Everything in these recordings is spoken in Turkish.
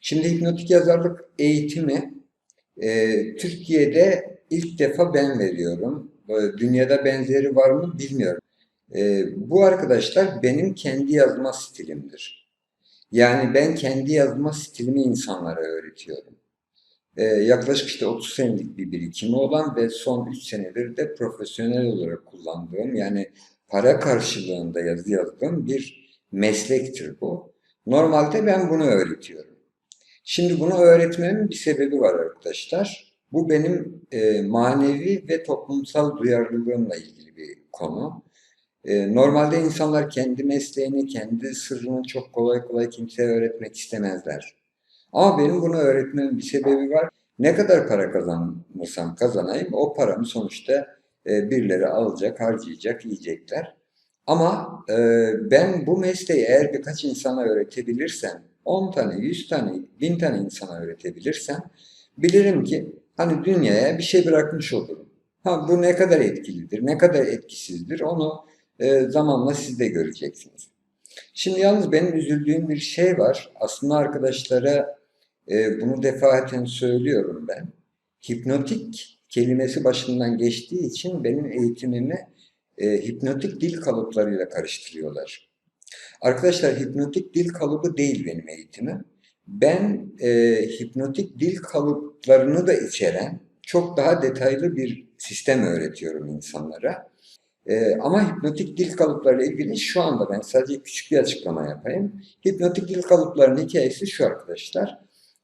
Şimdi hipnotik yazarlık eğitimi e, Türkiye'de ilk defa ben veriyorum. E, Dünyada benzeri var mı bilmiyorum. E, bu arkadaşlar benim kendi yazma stilimdir. Yani ben kendi yazma stilimi insanlara öğretiyorum. E, yaklaşık işte 30 senelik bir birikimi olan ve son 3 senedir de profesyonel olarak kullandığım yani para karşılığında yazı yazdığım bir meslektir bu. Normalde ben bunu öğretiyorum. Şimdi bunu öğretmemin bir sebebi var arkadaşlar. Bu benim e, manevi ve toplumsal duyarlılığımla ilgili bir konu. E, normalde insanlar kendi mesleğini, kendi sırrını çok kolay kolay kimseye öğretmek istemezler. Ama benim bunu öğretmemin bir sebebi var. Ne kadar para kazanırsam kazanayım o paramı sonuçta e, birileri alacak, harcayacak, yiyecekler. Ama e, ben bu mesleği eğer birkaç insana öğretebilirsem, 10 tane, 100 tane, 1000 tane insana öğretebilirsem bilirim ki hani dünyaya bir şey bırakmış olurum. Ha bu ne kadar etkilidir, ne kadar etkisizdir onu e, zamanla siz de göreceksiniz. Şimdi yalnız benim üzüldüğüm bir şey var. Aslında arkadaşlara e, bunu defaten söylüyorum ben. Hipnotik kelimesi başından geçtiği için benim eğitimimi e, hipnotik dil kalıplarıyla karıştırıyorlar. Arkadaşlar hipnotik dil kalıbı değil benim eğitimim. Ben e, hipnotik dil kalıplarını da içeren çok daha detaylı bir sistem öğretiyorum insanlara. E, ama hipnotik dil kalıplarıyla ilgili şu anda ben sadece küçük bir açıklama yapayım. Hipnotik dil kalıplarının hikayesi şu arkadaşlar.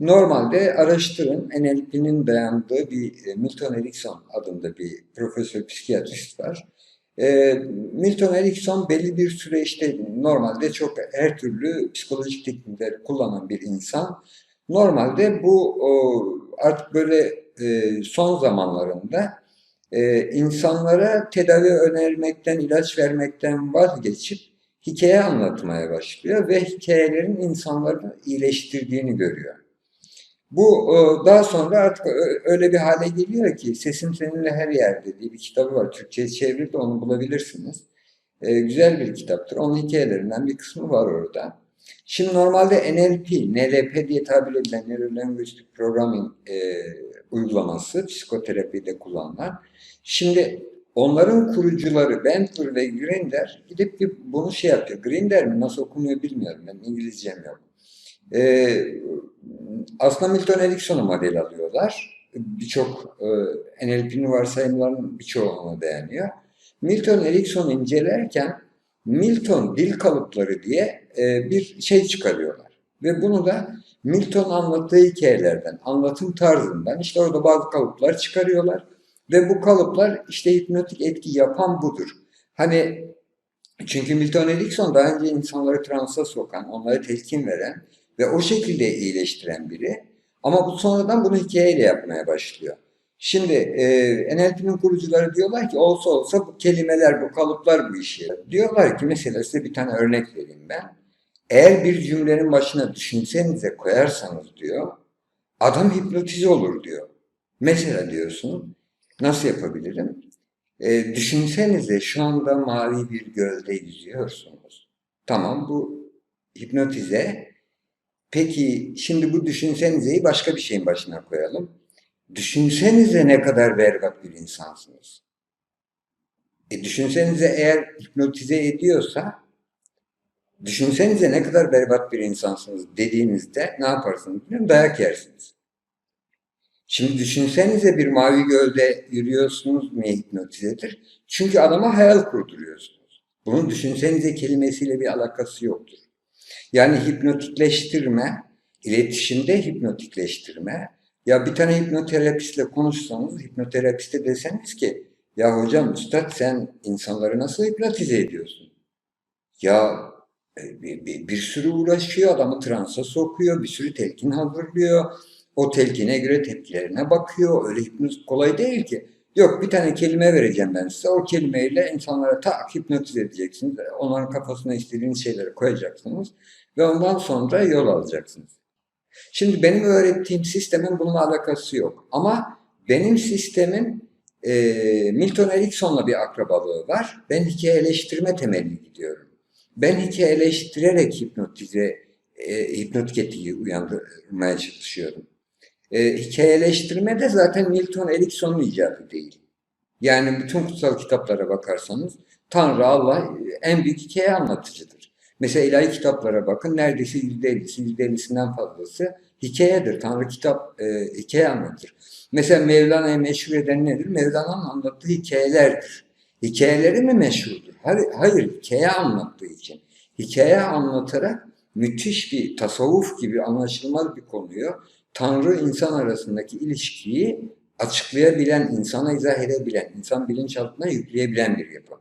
Normalde araştırın NLP'nin dayandığı bir e, Milton Erickson adında bir profesör psikiyatrist var. E, Milton Erickson belli bir süre işte normalde çok her türlü psikolojik teknikleri kullanan bir insan. Normalde bu artık böyle e, son zamanlarında e, insanlara tedavi önermekten, ilaç vermekten vazgeçip hikaye anlatmaya başlıyor ve hikayelerin insanları iyileştirdiğini görüyor. Bu e, daha sonra artık öyle bir hale geliyor ki Sesim Seninle Her Yerde diye bir kitabı var. Türkçe'ye çevrildi onu bulabilirsiniz. E, güzel bir kitaptır. Onun hikayelerinden bir kısmı var orada. Şimdi normalde NLP, NLP diye tabir edilen Neuro Linguistic Programming e, uygulaması psikoterapide kullanılan. Şimdi onların kurucuları Bentler ve Grinder gidip bunu şey yapıyor. Grinder mi nasıl okunuyor bilmiyorum. Ben İngilizcem yok. Ee, aslında Milton Erickson'u model alıyorlar. Birçok e, NLP'nin varsayımlarının birçoğu ona dayanıyor. Milton Erickson'u incelerken Milton dil kalıpları diye e, bir şey çıkarıyorlar. Ve bunu da Milton anlattığı hikayelerden, anlatım tarzından işte orada bazı kalıplar çıkarıyorlar. Ve bu kalıplar işte hipnotik etki yapan budur. Hani çünkü Milton Erickson daha önce insanları transa sokan, onlara telkin veren ve o şekilde iyileştiren biri. Ama bu sonradan bunu hikayeyle yapmaya başlıyor. Şimdi e, NLP'nin kurucuları diyorlar ki olsa olsa bu kelimeler, bu kalıplar bu işi. Diyorlar ki mesela size bir tane örnek vereyim ben. Eğer bir cümlenin başına düşünsenize koyarsanız diyor, adam hipnotize olur diyor. Mesela diyorsun, nasıl yapabilirim? E, düşünsenize şu anda mavi bir gölde yüzüyorsunuz. Tamam bu hipnotize. Peki şimdi bu düşünsenizeyi başka bir şeyin başına koyalım. Düşünsenize ne kadar berbat bir insansınız. E düşünsenize eğer hipnotize ediyorsa düşünsenize ne kadar berbat bir insansınız dediğinizde ne yaparsınız bilmiyorum dayak yersiniz. Şimdi düşünsenize bir mavi gölde yürüyorsunuz niye hipnotizedir? Çünkü adama hayal kurduruyorsunuz. Bunun düşünsenize kelimesiyle bir alakası yoktur. Yani hipnotikleştirme, iletişimde hipnotikleştirme. Ya bir tane hipnoterapistle konuşsanız, hipnoterapiste deseniz ki ya hocam üstad sen insanları nasıl hipnotize ediyorsun? Ya e, bir, bir, bir sürü uğraşıyor, adamı transa sokuyor, bir sürü telkin hazırlıyor. O telkine göre tepkilerine bakıyor. Öyle hipnoz kolay değil ki. Yok bir tane kelime vereceğim ben size. O kelimeyle insanlara tak hipnotize edeceksiniz. Onların kafasına istediğiniz şeyleri koyacaksınız. Ve ondan sonra yol alacaksınız. Şimdi benim öğrettiğim sistemin bununla alakası yok. Ama benim sistemin e, Milton Erickson'la bir akrabalığı var. Ben hikayeleştirme temelli gidiyorum. Ben hikayeleştirerek hipnotize e, hipnotik etkiyi uyandırmaya çalışıyorum. E, hikayeleştirme de zaten Milton Erickson'un icadı değil. Yani bütün kutsal kitaplara bakarsanız Tanrı Allah en büyük hikaye anlatıcıdır. Mesela ilahi kitaplara bakın neredeyse %50'si %50'sinden fazlası hikayedir. Tanrı kitap e, hikaye anlatır. Mesela Mevlana'yı meşhur eden nedir? Mevlana'nın anlattığı hikayelerdir. Hikayeleri mi meşhurdur? Hayır, hayır hikaye anlattığı için. Hikaye anlatarak müthiş bir tasavvuf gibi anlaşılmaz bir konuyu Tanrı insan arasındaki ilişkiyi açıklayabilen, insana izah edebilen, insan bilinçaltına yükleyebilen bir yapı.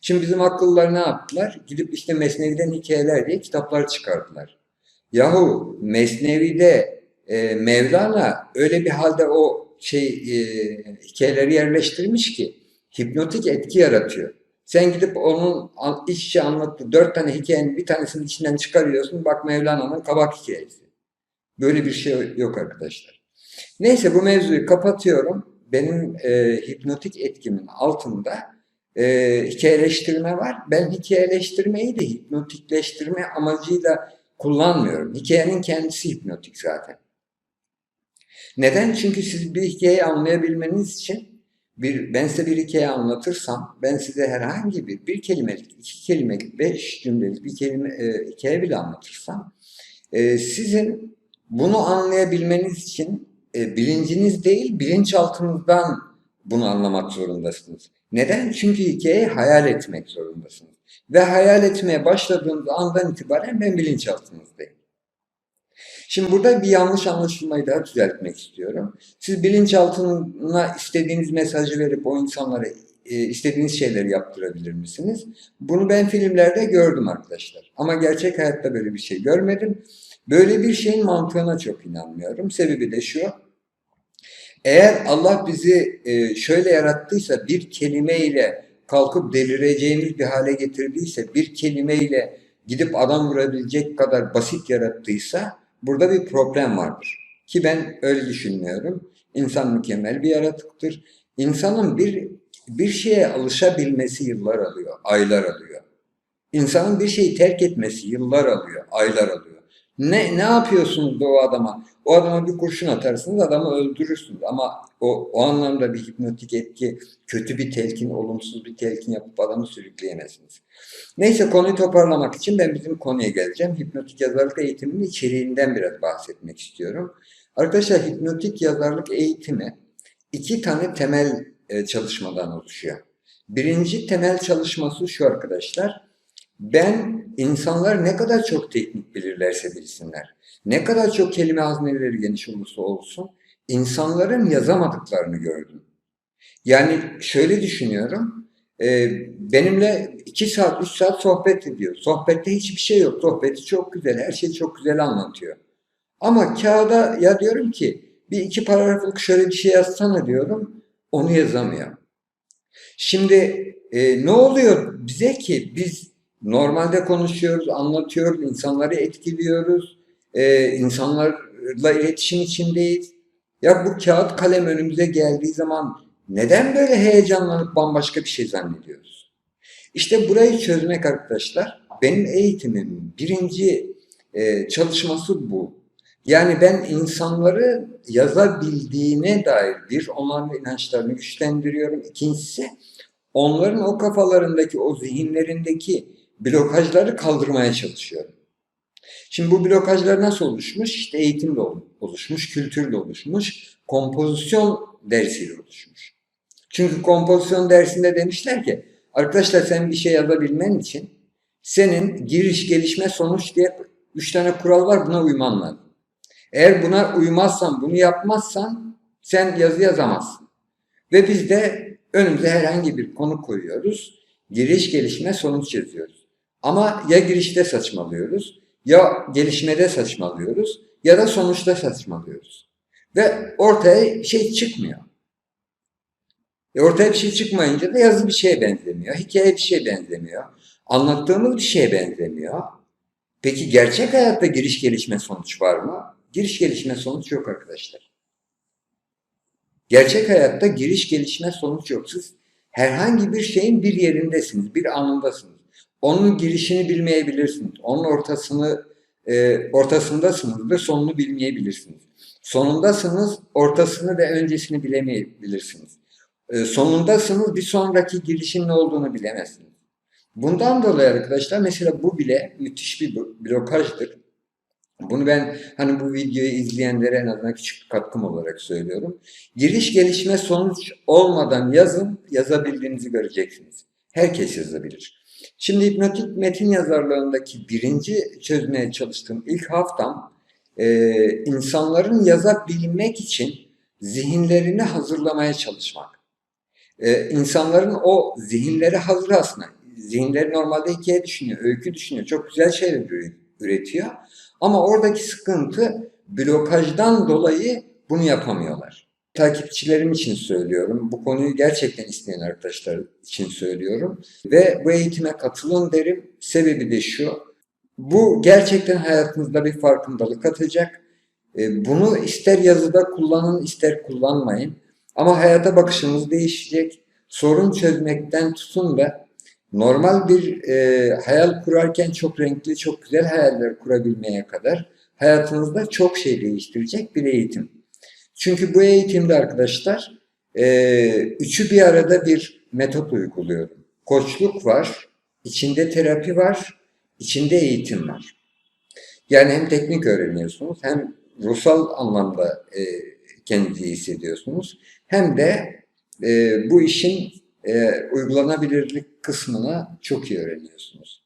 Şimdi bizim akıllılar ne yaptılar? Gidip işte Mesnevi'den hikayeler diye kitaplar çıkardılar. Yahu Mesnevi'de e, Mevlana öyle bir halde o şey e, hikayeleri yerleştirmiş ki hipnotik etki yaratıyor. Sen gidip onun içe anlattığı dört tane hikayenin bir tanesinin içinden çıkarıyorsun. Bak Mevlana'nın kabak hikayesi. Böyle bir şey yok arkadaşlar. Neyse bu mevzuyu kapatıyorum. Benim e, hipnotik etkimin altında e, hikayeleştirme var. Ben hikayeleştirmeyi de hipnotikleştirme amacıyla kullanmıyorum. Hikayenin kendisi hipnotik zaten. Neden? Çünkü siz bir hikayeyi anlayabilmeniz için bir, ben size bir hikaye anlatırsam, ben size herhangi bir, bir kelimelik, iki kelimelik, beş cümlelik bir kelime, e, hikaye bile anlatırsam, e, sizin bunu anlayabilmeniz için e, bilinciniz değil, bilinçaltınızdan bunu anlamak zorundasınız. Neden? Çünkü hikayeyi hayal etmek zorundasınız. Ve hayal etmeye başladığınız andan itibaren ben bilinçaltınızdayım. Şimdi burada bir yanlış anlaşılmayı daha düzeltmek istiyorum. Siz bilinçaltına istediğiniz mesajı verip o insanlara e, istediğiniz şeyleri yaptırabilir misiniz? Bunu ben filmlerde gördüm arkadaşlar. Ama gerçek hayatta böyle bir şey görmedim. Böyle bir şeyin mantığına çok inanmıyorum. Sebebi de şu. Eğer Allah bizi e, şöyle yarattıysa bir kelimeyle kalkıp delireceğimiz bir hale getirdiyse, bir kelimeyle gidip adam vurabilecek kadar basit yarattıysa burada bir problem vardır. Ki ben öyle düşünmüyorum. İnsan mükemmel bir yaratıktır. İnsanın bir bir şeye alışabilmesi yıllar alıyor, aylar alıyor. İnsanın bir şeyi terk etmesi yıllar alıyor, aylar alıyor. Ne ne yapıyorsunuz da o adama? O adama bir kurşun atarsınız, adamı öldürürsünüz. Ama o, o anlamda bir hipnotik etki, kötü bir telkin, olumsuz bir telkin yapıp adamı sürükleyemezsiniz. Neyse konuyu toparlamak için ben bizim konuya geleceğim. Hipnotik yazarlık eğitiminin içeriğinden biraz bahsetmek istiyorum. Arkadaşlar hipnotik yazarlık eğitimi iki tane temel e, çalışmadan oluşuyor. Birinci temel çalışması şu arkadaşlar. Ben insanlar ne kadar çok teknik bilirlerse bilsinler, ne kadar çok kelime hazneleri geniş olursa olsun, insanların yazamadıklarını gördüm. Yani şöyle düşünüyorum, e, benimle iki saat, üç saat sohbet ediyor. Sohbette hiçbir şey yok. Sohbeti çok güzel, her şeyi çok güzel anlatıyor. Ama kağıda ya diyorum ki bir iki paragraflık şöyle bir şey yazsana diyorum, onu yazamıyor. Şimdi e, ne oluyor bize ki biz normalde konuşuyoruz, anlatıyoruz, insanları etkiliyoruz, e, insanlarla iletişim içindeyiz. Ya bu kağıt kalem önümüze geldiği zaman neden böyle heyecanlanıp bambaşka bir şey zannediyoruz? İşte burayı çözmek arkadaşlar benim eğitimimin birinci e, çalışması bu. Yani ben insanları yazabildiğine dair bir, onların inançlarını güçlendiriyorum. İkincisi onların o kafalarındaki, o zihinlerindeki blokajları kaldırmaya çalışıyorum. Şimdi bu blokajlar nasıl oluşmuş? İşte eğitimle oluşmuş, kültürle oluşmuş, kompozisyon dersiyle oluşmuş. Çünkü kompozisyon dersinde demişler ki arkadaşlar sen bir şey yazabilmen için senin giriş, gelişme, sonuç diye üç tane kural var buna uyman lazım. Eğer buna uymazsan, bunu yapmazsan sen yazı yazamazsın. Ve biz de önümüze herhangi bir konu koyuyoruz. Giriş, gelişme, sonuç yazıyoruz. Ama ya girişte saçmalıyoruz, ya gelişmede saçmalıyoruz, ya da sonuçta saçmalıyoruz. Ve ortaya şey çıkmıyor. E ortaya bir şey çıkmayınca da yazı bir şeye benzemiyor, hikaye bir şeye benzemiyor, anlattığımız bir şeye benzemiyor. Peki gerçek hayatta giriş, gelişme, sonuç var mı? Giriş, gelişme, sonuç yok arkadaşlar. Gerçek hayatta giriş, gelişme, sonuç yok. Siz herhangi bir şeyin bir yerindesiniz, bir anındasınız. Onun girişini bilmeyebilirsiniz. Onun ortasını e, ortasındasınız ve sonunu bilmeyebilirsiniz. Sonundasınız, ortasını ve öncesini bilemeyebilirsiniz. E, sonundasınız, bir sonraki girişin ne olduğunu bilemezsiniz. Bundan dolayı arkadaşlar mesela bu bile müthiş bir blo- blokajdır. Bunu ben hani bu videoyu izleyenlere en azından küçük bir katkım olarak söylüyorum. Giriş gelişme sonuç olmadan yazın, yazabildiğinizi göreceksiniz. Herkes yazabilir. Şimdi hipnotik metin yazarlığındaki birinci çözmeye çalıştığım ilk haftam e, insanların yazabilmek için zihinlerini hazırlamaya çalışmak. E, insanların o zihinleri hazır aslında. Zihinleri normalde hikaye düşünüyor, öykü düşünüyor. Çok güzel şeyler üre- üretiyor. Ama oradaki sıkıntı blokajdan dolayı bunu yapamıyorlar. Takipçilerim için söylüyorum. Bu konuyu gerçekten isteyen arkadaşlar için söylüyorum. Ve bu eğitime katılın derim. Sebebi de şu. Bu gerçekten hayatınızda bir farkındalık atacak. E, Bunu ister yazıda kullanın, ister kullanmayın. Ama hayata bakışınız değişecek. Sorun çözmekten tutun da normal bir e, hayal kurarken çok renkli, çok güzel hayaller kurabilmeye kadar hayatınızda çok şey değiştirecek bir eğitim. Çünkü bu eğitimde arkadaşlar e, üçü bir arada bir metot uyguluyorum. Koçluk var, içinde terapi var, içinde eğitim var. Yani hem teknik öğreniyorsunuz hem ruhsal anlamda e, kendinizi hissediyorsunuz. Hem de e, bu işin e, uygulanabilirlik kısmını çok iyi öğreniyorsunuz.